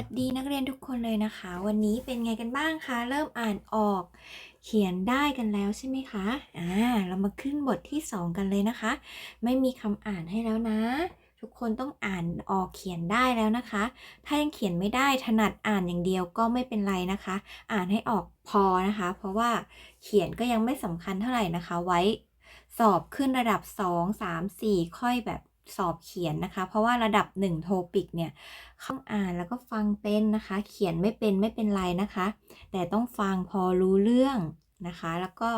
วัสดีนักเรียนทุกคนเลยนะคะ วันนี้เป็นไงกันบ้างคะ เริ่มอ่านออก เขียนได้กันแล้วใช่ไหมคะอ่าเรามาขึ้นบทที่ 2 กันเลยนะคะ ไม่มีคำอ่านให้แล้วนะ ทุกคนต้องอ่านออกเขียนได้แล้วนะคะ ถ้ายังเขียนไม่ได้ถนัดอ่านอย่างเดียวก็ไม่เป็นไรนะคะ อ่านให้ออกพอนะคะ เพราะว่าเขียนก็ยังไม่สำคัญเท่าไหร่นะคะ ไว้สอบขึ้นระดับ 2 3 4 ค่อยแบบ สอบเขียนนะคะ เพราะว่าระดับ1โทปิกเนี่ยเข้าอ่านแล้วก็ฟังเป็นนะคะ เขียนไม่เป็นไม่เป็นไรนะคะ แต่ต้องฟังพอรู้เรื่องนะคะ แล้วก็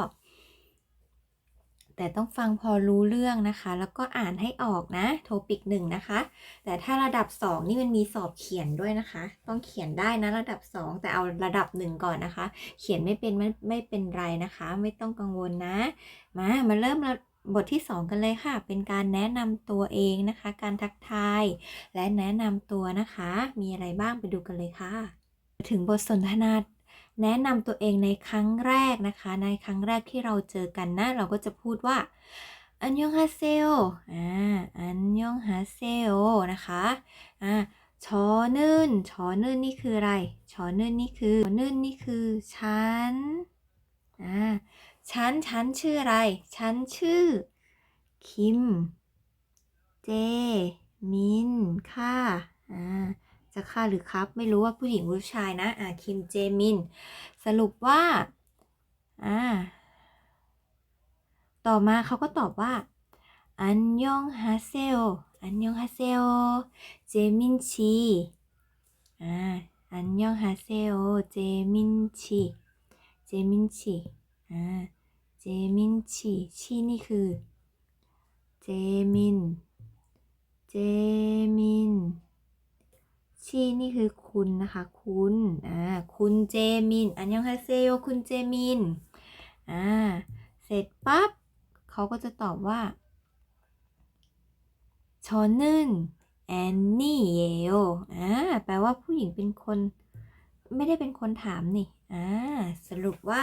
แต่ต้องฟังพอรู้เรื่องนะคะ แล้วก็อ่านให้ออกนะโทปิกหนึ่งนะคะ แต่ถ้าระดับ 2 นี่มันมีสอบเขียนด้วยนะคะ ต้องเขียนได้นะระดับ 2 แต่เอาระดับ1ก่อนนะคะ เขียนไม่เป็นไม่ไม่เป็นไรนะคะ ไม่ต้องกังวลนะ มามาเริ่ม บทที่ 2 กันเลยค่ะ เป็นการแนะนำตัวเองนะคะ การทักทาย และแนะนำตัวนะคะ มีอะไรบ้างไปดูกันเลยค่ะ ถึงบทสนทนาแนะนำตัวเองในครั้งแรกนะคะ ในครั้งแรกที่เราเจอกันนะ เราก็จะพูดว่า อันยองฮาเซลอ่า อันยองฮาเซลนะคะ อ่าชอนึ่นชอนึ่นนี่คืออะไร ชอนึ่นนี่คือชอนึ่นนี่คือ ฉัน อ่า ฉัน ฉันชื่ออะไร ฉันชื่อ คิม เจ มิน ค่ะ อ่า จะค่ะหรือครับ ไม่รู้ว่าผู้หญิงหรือผู้ชายนะ อ่า คิม เจ มิน สรุปว่า อ่า ต่อมาเขาก็ตอบว่า อันยองฮาเซลอันยองฮาเซลเจมินชี อ่า อันยองฮาเซลเจมินชี เจมินชี อ่าเจมินชีชีนี่คือ เจมิน เจมิน ชีนี่คือคุณนะคะ คุณ อ่า คุณเจมิน อันยองฮาเซโยคุณเจมิน อ่า เสร็จปั๊บเขาก็จะตอบว่าชอนึนแอนนี่เยโออ่า แปลว่าผู้หญิงเป็นคน ไม่ได้เป็นคนถามนี่ อ่า สรุปว่า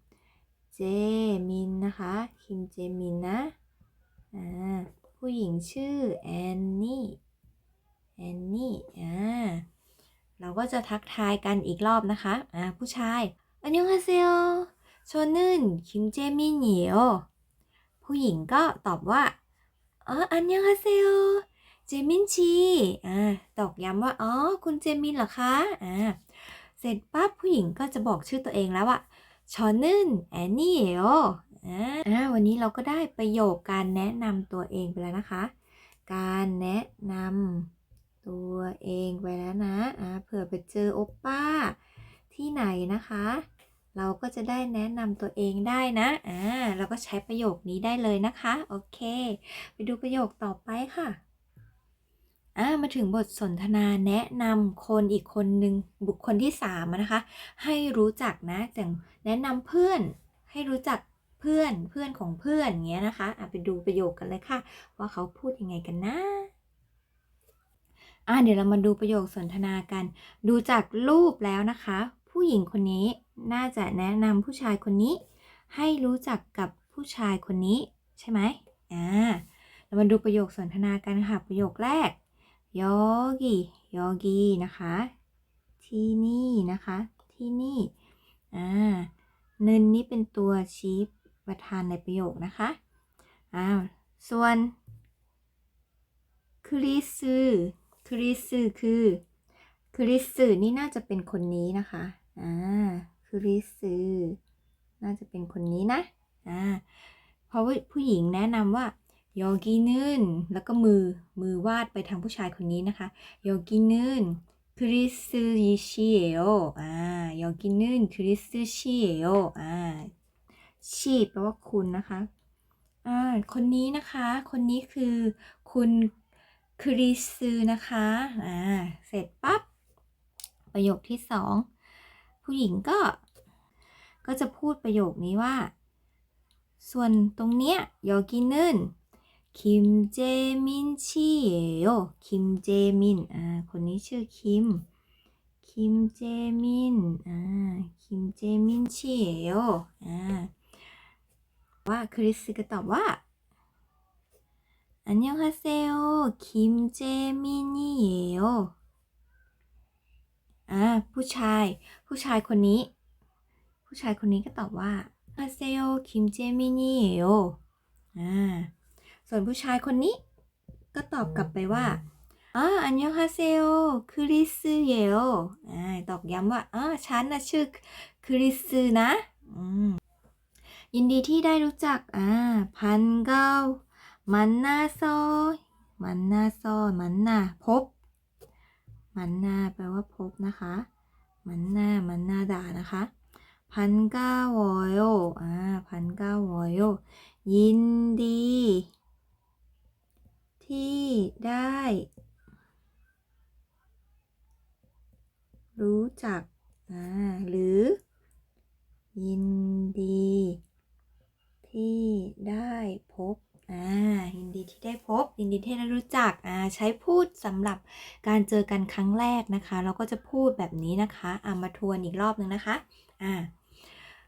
เจมินนะคะ คิมเจมินนะผู้หญิงชื่อแอนนี่แอนนี่อ่าเราก็จะทักทายกันอีกรอบนะคะอ่าผู้ชายอันยองฮาเซโอชนึนคิมเจมินเหนียวผู้หญิงก็ตอบว่าอ๋ออันยองฮาเซโอเจมินชีอ่าตอกย้ำว่าอ๋อคุณเจมินเหรอคะอ่าเสร็จปั๊บผู้หญิงก็จะบอกชื่อตัวเองแล้วอะ ชอนึนแอนนี่เออ่าวันนี้เราก็ได้ประโยคการแนะนำตัวเองไปแล้วนะคะ การแนะนำตัวเองไปแล้วนะอ่าเผื่อไปเจอโอปป้าที่ไหนนะคะ เราก็จะได้แนะนำตัวเองได้นะอ่าเราก็ใช้ประโยคนี้ได้เลยนะคะ โอเค ไปดูประโยคต่อไปค่ะ อ่ามาถึงบทสนทนาแนะนำคนอีกคนหนึ่งบุคคลที่สามนะคะ ให้รู้จักนะอย่างแนะนำเพื่อนให้รู้จักเพื่อนเพื่อนของเพื่อนอย่างเงี้ยนะคะอะไปดูประโยคกันเลยค่ะ ว่าเขาพูดยังไงกันนะอ่าเดี๋ยวเรามาดูประโยคสนทนากัน ดูจากรูปแล้วนะคะ ผู้หญิงคนนี้น่าจะแนะนำผู้ชายคนนี้ ให้รู้จักกับผู้ชายคนนี้ใช่ไหมอ่าเรามาดูประโยคสนทนากันค่ะประโยคแรก ยอกียอกีนะคะ ที่นี่นะคะ ที่นี่ อ่าเนินนี้เป็นตัวชี้ประธานในประโยคนะคะอ้าส่วนคริสคริสคือคริสนี่น่าจะเป็นคนนี้นะคะ อ่าคริสน่าจะเป็นคนนี้นะ อ่า เพราะว่าผู้หญิงแนะนำว่า ยอกีนึนแล้วก็มือมือวาดไปทางผู้ชายคนนี้นะคะยอกีนึนคริสยิชิเอโออ่ายอกีนึนคริสชิเอโออ่าชีแปลว่าคุณนะคะอ่าคนนี้นะคะ คนนี้คือคุณคริสซนะคะอ่าเสร็จปั๊บประโยคที่สองผู้หญิงก็ ก็จะพูดประโยคนี้ว่า ส่วนตรงเนี้ยยอกินึน คิมเจมินชีเอโยคิมเจมินอ่าคนนี้ชื่อคิม คิมเจมินอ่าคิมเจมินชีเอโยอ่าว่าคริสก็ตอบว่าอันยองฮาเซโอคิมเจมินี่เอโยอ่าผู้ชาย ผู้ชายคนนี้ ผู้ชายคนนี้ก็ตอบว่าฮาเซโอคิมเจมินี่เอโยอ่า ส่วนผู้ชายคนนี้ ก็ตอบกลับไปว่าอ่าอันยองฮาเซโอคริสเยโออ่าตอกย้ำว่าอ่าฉันนะชื่อคริสนะอืมยินดีที่ได้รู้จักอ่าพันเก้ามันนาโซมันนาโซมันนาพบ มันนาแปลว่าพบนะคะ มันนามันนาด่านะคะพันเก้าวอยโออ่าพันเก้าวอยโอยินดี ที่ได้ รู้จักหรือ ยินดี ที่ได้พบอ่ายินดีที่ได้พบ ยินดีที่ได้รู้จักอ่าใช้พูดสำหรับการเจอกันครั้งแรกนะคะ เราก็จะพูดแบบนี้นะคะอ่ามาทวนอีกรอบหนึ่งนะคะอ่า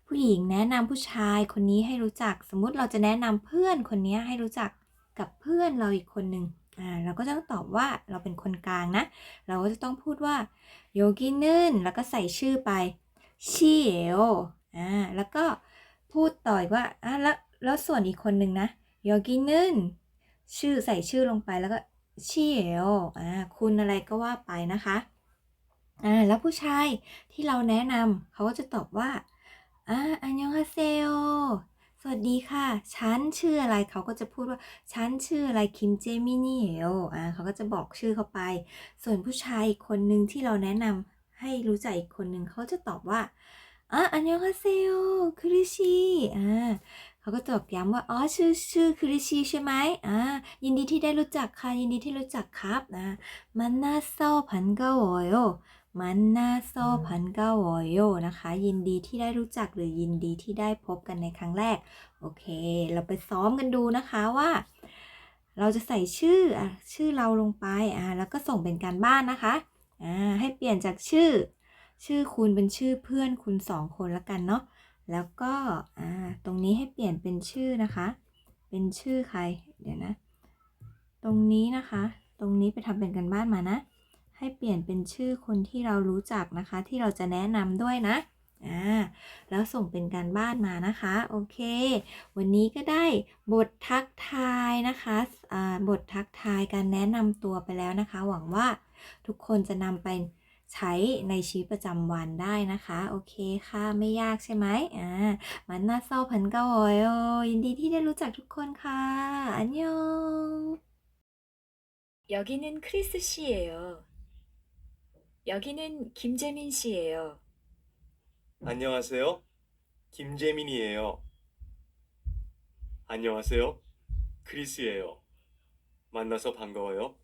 ผู้หญิงแนะนำผู้ชายคนนี้ให้รู้จัก สมมุติเราจะแนะนำเพื่อนคนนี้ให้รู้จัก กับเพื่อนเราอีกคนหนึ่งอ่าเราก็จะต้องตอบว่าเราเป็นคนกลางนะ เราก็จะต้องพูดว่าโยกินึนแล้วก็ใส่ชื่อไปชิเอโออ่าแล้วก็พูดต่ออีกว่าอ่าแล้วแล้วส่วนอีกคนหนึ่งนะโยกินึนชื่อใส่ชื่อลงไปแล้วก็ชิเอโออ่าคุณอะไรก็ว่าไปนะคะอ่าแล้วผู้ชายที่เราแนะนำเขาก็จะตอบว่าอ่าอันยองฮาเซโอ สวัสดีค่ะ ฉันชื่ออะไรเขาก็จะพูดว่า ฉันชื่ออะไรคิมเจมินี่เอโออ่าเขาก็จะบอกชื่อเขาไป ส่วนผู้ชายอีกคนหนึ่งที่เราแนะนำให้รู้จักอีกคนหนึ่งเขาจะตอบว่าอ่าอันยองฮาเซโอคริชิอ่าเขาก็ตอบย้ำว่า อ๋อ ชื่อ ชื่อคริชิใช่ไหมอ่า ยินดีที่ได้รู้จักค่ะ ยินดีที่รู้จักครับนะมันน่าเศร้าพันก้าโอยโอ มันน่าโซพันเก้าวอยโยนะคะ ยินดีที่ได้รู้จักหรือยินดีที่ได้พบกันในครั้งแรก โอเค เราไปซ้อมกันดูนะคะว่า เราจะใส่ชื่ออะชื่อเราลงไปอ่าแล้วก็ส่งเป็นการบ้านนะคะอ่าให้เปลี่ยนจากชื่อ ชื่อคุณเป็นชื่อเพื่อนคุณสองคนละกันเนาะแล้วก็อ่าตรงนี้ให้เปลี่ยนเป็นชื่อนะคะ เป็นชื่อใครเดี๋ยวนะ ตรงนี้นะคะ ตรงนี้ไปทำเป็นกันบ้านมานะ ให้เปลี่ยนเป็นชื่อคนที่เรารู้จักนะคะ ที่เราจะแนะนำด้วยนะอ่าแล้วส่งเป็นการบ้านมานะคะ โอเค วันนี้ก็ได้บททักทายนะคะอ่บททักทายการแนะนำตัวไปแล้วนะคะ หวังว่าทุกคนจะนำไปใช้ในชีวิตประจำวันได้นะคะ โอเคค่ะไม่ยากใช่ไหมอ่ามันน่าเศร้าพันเก็โอยยินดีที่ได้รู้จักทุกคนค่ะ อันยอง여기는크리스씨예요 여기는 김재민 씨예요. 안녕하세요. 김재민이에요. 안녕하세요. 크리스예요. 만나서 반가워요.